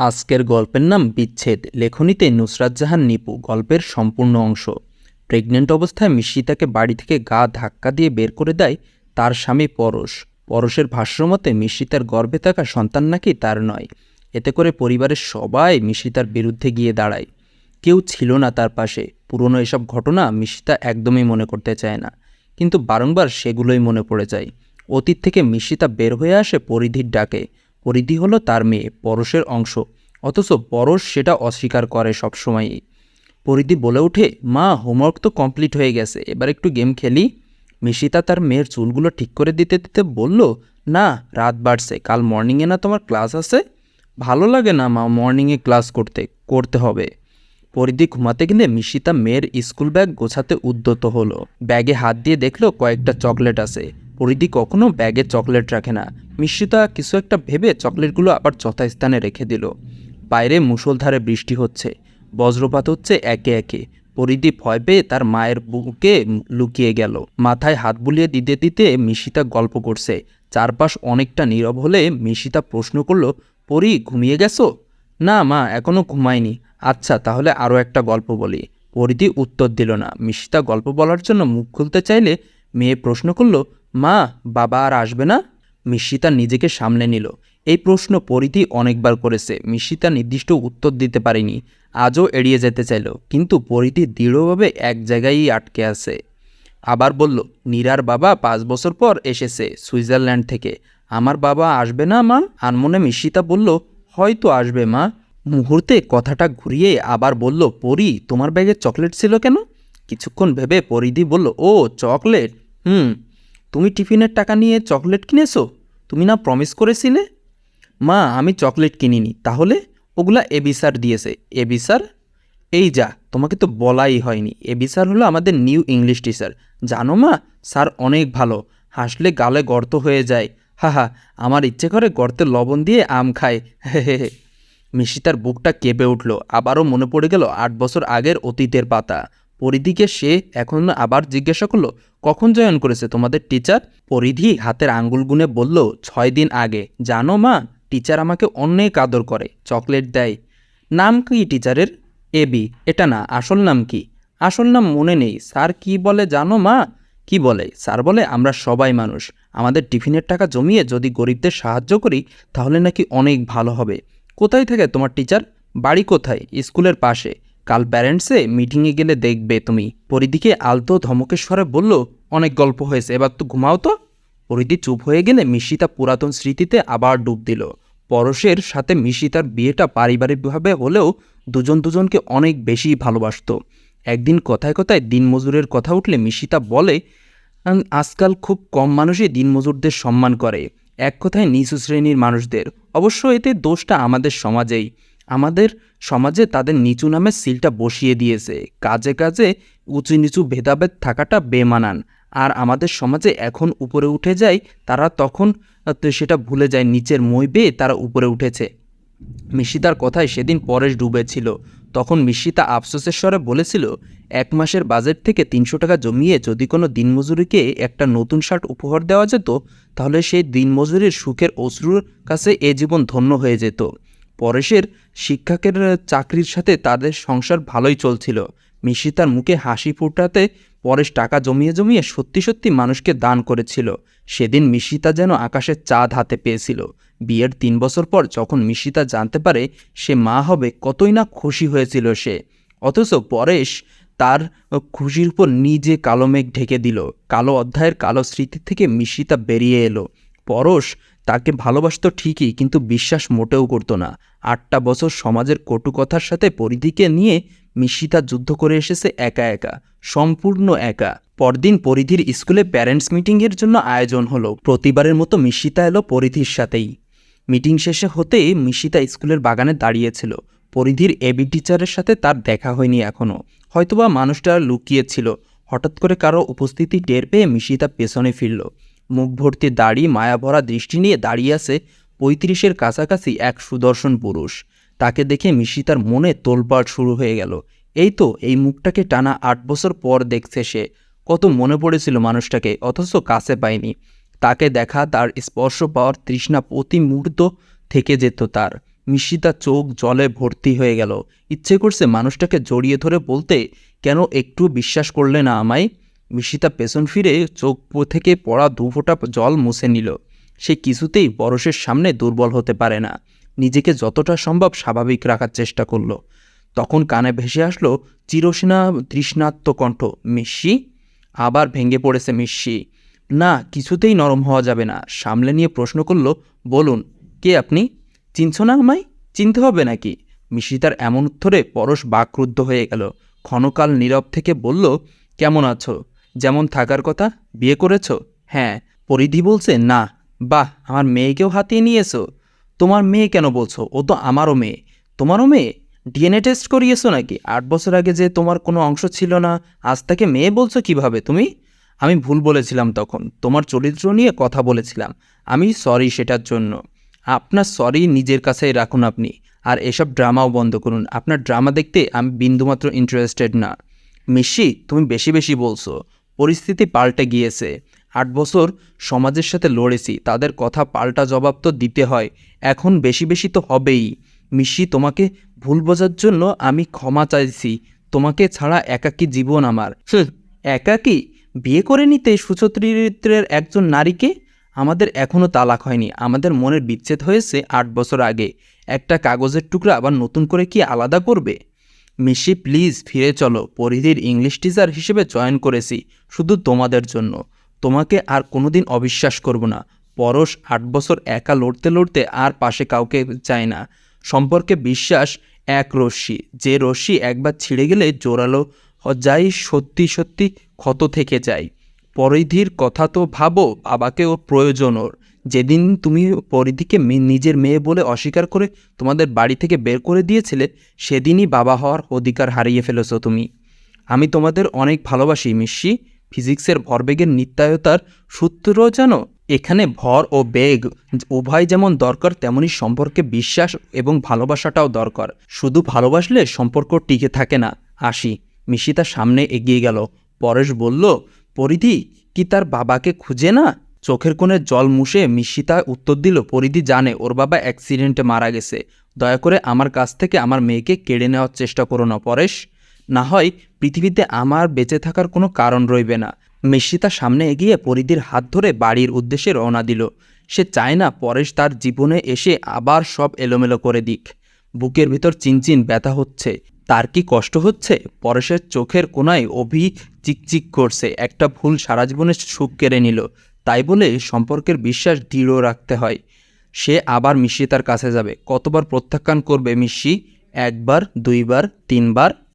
আজকের গল্পের নাম বিচ্ছেদ। লেখনীতে নুসরাত জাহান নিপু গল্পের সম্পূর্ণ অংশ। প্রেগনেন্ট অবস্থায় মিশিতাকে বাড়ি থেকে গা ধাক্কা দিয়ে বের করে দেয় তার স্বামী পরশ। পরশের ভাষ্যমতে মিশিতার গর্ভে থাকা সন্তান নাকি তার নয়। এতে করে পরিবারের সবাই মিশিতার বিরুদ্ধে গিয়ে দাঁড়ায়। কেউ ছিল না তার পাশে। পুরনো এসব ঘটনা মিশিতা একদমই মনে করতে চায় না। কিন্তু বারংবার সেগুলোই মনে পড়ে যায়। অতীত থেকে মিশিতা বের হয়ে আসে পরিধির ডাকে। পরিধি হলো তার মেয়ে, পরশের অংশ। অথচ পরশ সেটা অস্বীকার করে সবসময়ই। পরিধি বলে ওঠে, মা হোমওয়ার্ক তো কমপ্লিট হয়ে গেছে, এবার একটু গেম খেলি। মিশিতা তার মেয়ের চুলগুলো ঠিক করে দিতে দিতে বলল, না, রাত বাড়ছে, কাল মর্নিংয়ে না তোমার ক্লাস আছে? ভালো লাগে না মা মর্নিংয়ে ক্লাস করতে করতে হবে। পরিধি ঘুমাতে গেলে মিশিতা মেয়ের স্কুল ব্যাগ গোছাতে উদ্যত হলো। ব্যাগে হাত দিয়ে দেখল কয়েকটা চকলেট আছে। পরিধি কখনো ব্যাগে চকলেট রাখে না। মিশ্রিতা কিছু একটা ভেবে চকলেটগুলো আবার যথাস্থানে রেখে দিল। বাইরে মুষলধারে বৃষ্টি হচ্ছে। বজ্রপাত হচ্ছে একে একে। পরিধি ভয় পেয়ে তার মায়ের বুকে লুকিয়ে গেল। মাথায় হাত বুলিয়ে দিতে দিতে মিশিতা গল্প করছে। চারপাশ অনেকটা নীরব হলে মিশিতা প্রশ্ন করল, পরি, ঘুমিয়ে গেছো? না মা এখনও ঘুমায়নি আচ্ছা তাহলে আরও একটা গল্প বলি। পরিধি উত্তর দিল না। মিশিতা গল্প বলার জন্য মুখ খুলতে চাইলে মেয়ে প্রশ্ন করল মা, বাবা আর আসবে না? মিশিতা নিজেকে সামলে নিল। এই প্রশ্ন পরিধি অনেকবার করেছে। মিশিতা নির্দিষ্ট উত্তর দিতে পারেনি। আজও এড়িয়ে যেতে চাইল, কিন্তু পরিধি দৃঢ়ভাবে এক জায়গায়ই আটকে আছে। আবার বলল, নীরার বাবা পাঁচ বছর পর এসেছে সুইজারল্যান্ড থেকে। আমার বাবা আসবে না, মা? আনমনে মিশিতা বলল, হয়তো আসবে, মা। মুহূর্তে কথাটা ঘুরিয়ে আবার বলল, পরি, তোমার ব্যাগে চকলেট ছিল কেন? কিছুক্ষণ ভেবে পরিধি বলল, ও, চকলেট? হুম তুমি টিফিনের টাকা নিয়ে চকলেট কিনেছো? তুমি না প্রমিস করেছিলে? মা, আমি চকলেট কিনিনি। তাহলে ওগুলা এবি দিয়েছে। এবি এই যা, তোমাকে তো বলাই হয়নি। এবি স্যার হলো আমাদের নিউ ইংলিশ টিচার জানো মা, স্যার অনেক ভালো। হাসলে গালে গর্ত হয়ে যায়। হা হা আমার ইচ্ছে করে গর্তে লবণ দিয়ে আম খায়। হে হে হে মিশিতার বুকটা কেঁপে উঠল। আবারও মনে পড়ে গেল আট বছর আগের অতীতের পাতা। পরিধিকে সে এখন আবার জিজ্ঞাসা করল, কখন জয়েন করেছে তোমাদের টিচার পরিধি হাতের আঙ্গুল গুনে বলল, ছয় দিন আগে। জানো মা টিচার আমাকে অনেক আদর করে চকলেট দেয়। নাম কি টিচারের এবি এটা না, আসল নাম কি? আসল নাম মনে নেই, স্যার কি বলে জানো মা? কি বলে? স্যার বলে, আমরা সবাই মানুষ। আমাদের টিফিনের টাকা জমিয়ে যদি গরিবদের সাহায্য করি, তাহলে নাকি অনেক ভালো হবে। কোথায় থাকে তোমার টিচার বাড়ি কোথায়? স্কুলের পাশে। কাল প্যারেন্টসে মিটিংয়ে গেলে দেখবে তুমি। পরিদিকে আলতো ধমকেশ্বরে বলল, অনেক গল্প হয়েছে, এবার তো ঘুমাও তো। পরিধি চুপ হয়ে গেলে মিশিতা পুরাতন স্মৃতিতে আবার ডুব দিল। পরশের সাথে মিশিতার বিয়েটা পারিবারিকভাবে হলেও দুজন দুজনকে অনেক বেশি ভালোবাসত। একদিন কথায় কথায় দিনমজুরের কথা উঠলে মিশিতা বলে আজকাল খুব কম মানুষই দিনমজুরদের সম্মান করে। এক কথায় নিচু শ্রেণির মানুষদের। অবশ্য এতে দোষটা আমাদের সমাজেই। আমাদের সমাজে তাদের নিচু নামে সিলটা বসিয়ে দিয়েছে। কাজে কাজে উঁচু নিচু ভেদাভেদ থাকাটা বেমানান। আর আমাদের সমাজে এখন উপরে উঠে যায়, তারা তখন সেটা ভুলে যায়, নিচের মই বেয়ে তারা উপরে উঠেছে। মিশিতার কথায় সেদিন পরেশ ডুবেছিল। তখন মিশিতা আফসোসের স্বরে বলেছিল, এক মাসের বাজেট থেকে তিনশো টাকা জমিয়ে যদি কোনো দিনমজুরিকে একটা নতুন শার্ট উপহার দেওয়া যেত, তাহলে সেই দিনমজুরির সুখের অশ্রুর কাছে এ জীবন ধন্য হয়ে যেত। পরেশের শিক্ষকের চাকরির সাথে তাদের সংসার ভালোই চলছিল। মিশিতার মুখে হাসি ফুটাতে পরেশ টাকা জমিয়ে জমিয়ে সত্যি সত্যি মানুষকে দান করেছিল। সেদিন মিশিতা যেন আকাশের চাঁদ হাতে পেয়েছিল। বিয়ের তিন বছর পর যখন মিশিতা জানতে পারে সে মা হবে, কতই না খুশি হয়েছিল সে। অথচ পরেশ তার খুশির উপর নিজে কালো মেঘ ঢেকে দিল। কালো অধ্যায়ের কালো স্মৃতি থেকে মিশিতা বেরিয়ে এলো। পরশ তাকে ভালোবাসত ঠিকই, কিন্তু বিশ্বাস মোটেও করতো না। আটটা বছর সমাজের কটু কথার সাথে পরিধিকে নিয়ে মিশিতা যুদ্ধ করে এসেছে একা একা, সম্পূর্ণ একা। পরদিন পরিধির স্কুলে প্যারেন্টস মিটিংয়ের জন্য আয়োজন হলো। প্রতিবারের মতো মিশিতা এলো পরিধির সাথেই। মিটিং শেষে হতেই মিশিতা স্কুলের বাগানে দাঁড়িয়েছিল। পরিধির এবি টিচারের সাথে তার দেখা হয়নি এখনও হয়তোবা মানুষটা লুকিয়েছিল হঠাৎ করে কারও উপস্থিতি টের পেয়ে মিশিতা পেছনে ফিরল। মুখ ভর্তি দাড়ি মায়াভরা দৃষ্টি নিয়ে দাঁড়িয়ে আছে পঁয়ত্রিশের কাছাকাছি এক সুদর্শন পুরুষ। তাকে দেখে মিশিতার মনে তোলপাড় শুরু হয়ে গেল। এই তো, এই মুখটাকে টানা আট বছর পর দেখছে সে। কত মনে পড়েছিল মানুষটাকে, অথচ কাছে পায়নি। তাকে দেখা তার স্পর্শ পাওয়ার তৃষ্ণা প্রতি মুহূর্ত থেকে যেত তার। মিশিতা চোখ জলে ভর্তি হয়ে গেল। ইচ্ছে করছে মানুষটাকে জড়িয়ে ধরে বলতে, কেন একটু বিশ্বাস করলে না আমায়? মিশিতা পেছন ফিরে চোখ থেকে পড়া দু ফোঁটা জল মুছে নিল। সে কিছুতেই পরশের সামনে দুর্বল হতে পারে না। নিজেকে যতটা সম্ভব স্বাভাবিক রাখার চেষ্টা করল। তখন কানে ভেসে আসলো চিরসেনা তৃষ্ণাত্ম কণ্ঠ মিশি আবার ভেঙে পড়েছে মিশি না, কিছুতেই নরম হওয়া যাবে না। সামলে নিয়ে প্রশ্ন করল, বলুন, কে আপনি? চিনছ না আমায়? চিনতে হবে নাকি? মিশিতার এমন উত্তরে পরশ বাকরুদ্ধ হয়ে গেল। ক্ষণকাল নীরব থেকে বলল, কেমন আছো? যেমন থাকার কথা বিয়ে করেছ? হ্যাঁ পরিধি বলছে, না। বাহ, আমার মেয়েকেও হাতিয়ে নিয়েছো? তোমার মেয়ে কেন বলছো? ও তো আমারও মেয়ে। তোমারও মেয়ে? ডিএনএ টেস্ট করিয়েছো নাকি? আট বছর আগে যে তোমার কোনো অংশ ছিল না, আজ তাকে মেয়ে বলছো কীভাবে তুমি? আমি ভুল বলেছিলাম তখন। তোমার চরিত্র নিয়ে কথা বলেছিলাম। আমি সরি সেটার জন্য। আপনার সরি নিজের কাছেই রাখুন আপনি। আর এসব ড্রামাও বন্ধ করুন। আপনার ড্রামা দেখতে আমি বিন্দুমাত্র ইন্টারেস্টেড না। মিশি তুমি বেশি বেশি বলছো। পরিস্থিতি পাল্টে গিয়েছে। আট বছর সমাজের সাথে লড়েছি, তাদের কথা পাল্টা জবাব তো দিতে হয়, এখন বেশি বেশি তো হবেই। মিশি তোমাকে ভুল বোঝার জন্য আমি ক্ষমা চাইছি, তোমাকে ছাড়া একাকী জীবন আমার। একাকী? বিয়ে করে নিতে সুচরিত্রের একজন নারীকে? আমাদের এখনও তালাক হয়নি, আমাদের মনের বিচ্ছেদ হয়েছে আট বছর আগে। একটা কাগজের টুকরা আবার নতুন করে কি আলাদা করবে? মিশি, প্লিজ ফিরে চলো, পরিধির ইংলিশ টিচার হিসেবে জয়েন করেছি, শুধু তোমাদের জন্য। তোমাকে আর কোনোদিন অবিশ্বাস করব না। পরশ আট বছর একা লড়তে লড়তে আর পাশে কাউকে চায় না। সম্পর্কে বিশ্বাস এক রশ্মি। যে রশ্মি একবার ছিঁড়ে গেলে জোরালো যাই সত্যি সত্যি ক্ষত থেকে যায়। পরিধির কথা তো ভাবো বাবাকে ওর প্রয়োজন ওর। যেদিন তুমি পরিধিকে নিজের মেয়ে বলে অস্বীকার করে তোমাদের বাড়ি থেকে বের করে দিয়েছিলে, সেদিনই বাবা হওয়ার অধিকার হারিয়ে ফেলেছ তুমি। আমি তোমাদের অনেক ভালোবাসি মিশি ফিজিক্সের ভরবেগের নিত্যায়তার সূত্র জানো, এখানে ভর ও বেগ উভয় যেমন দরকার, তেমনি সম্পর্কে বিশ্বাস এবং ভালোবাসাটাও দরকার। শুধু ভালোবাসলে সম্পর্ক টিকে থাকে না। আসি মিশি তার সামনে এগিয়ে গেল। পরেশ বলল, পরিধি, কি তার বাবাকে খুঁজে না? চোখের কোণে জল মুছে মিশিতা উত্তর দিল, পরিধি জানে, ওর বাবা অ্যাক্সিডেন্টে মারা গেছে। দয়া করে আমার কাছ থেকে আমার মেয়েকে কেড়ে নেওয়ার চেষ্টা করো না, পরেশ। না হয় পৃথিবীতে আমার বেঁচে থাকার কোনো কারণ রইবে না। মিশিতা সামনে এগিয়ে পরিধির হাত ধরে বাড়ির উদ্দেশ্যে রওনা দিল। সে চায় না পরেশ তার জীবনে এসে আবার সব এলোমেলো করে দিক। বুকের ভিতর চিনচিন ব্যথা হচ্ছে। তার কি কষ্ট হচ্ছে? পরেশের চোখের কোনায় অভি চিকচিক করছে। একটা ভুল সারা জীবনের সুখ কেড়ে নিল। তাই বলে সম্পর্কের বিশ্বাস দৃঢ় রাখতে হয়। সে আবার মিশি তার কাছে যাবে। কতবার প্রত্যাখ্যান করবে মিশি একবার, দুইবার, তিনবার?